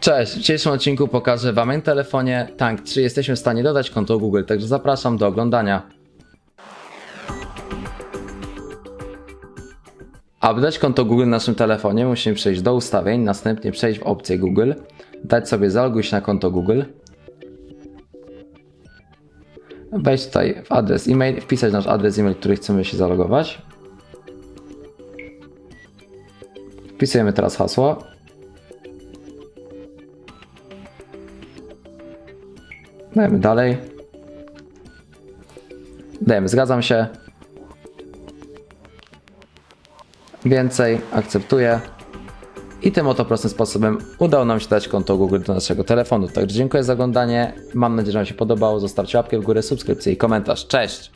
Cześć, w dzisiejszym odcinku pokażę Wam na telefonie Tank 3 jesteśmy w stanie dodać konto Google, także zapraszam do oglądania. Aby dać konto Google na naszym telefonie musimy przejść do ustawień, następnie przejść w opcję Google, dać sobie zaloguj się na konto Google, wejść tutaj w adres e-mail, wpisać nasz adres e-mail, który chcemy się zalogować. Wpisujemy teraz hasło. Dajemy dalej. Dajemy zgadzam się. Więcej, akceptuję. I tym oto prostym sposobem udało nam się dać konto Google do naszego telefonu. Także dziękuję za oglądanie. Mam nadzieję, że Wam się podobało. Zostawcie łapkę w górę, subskrypcję i komentarz. Cześć!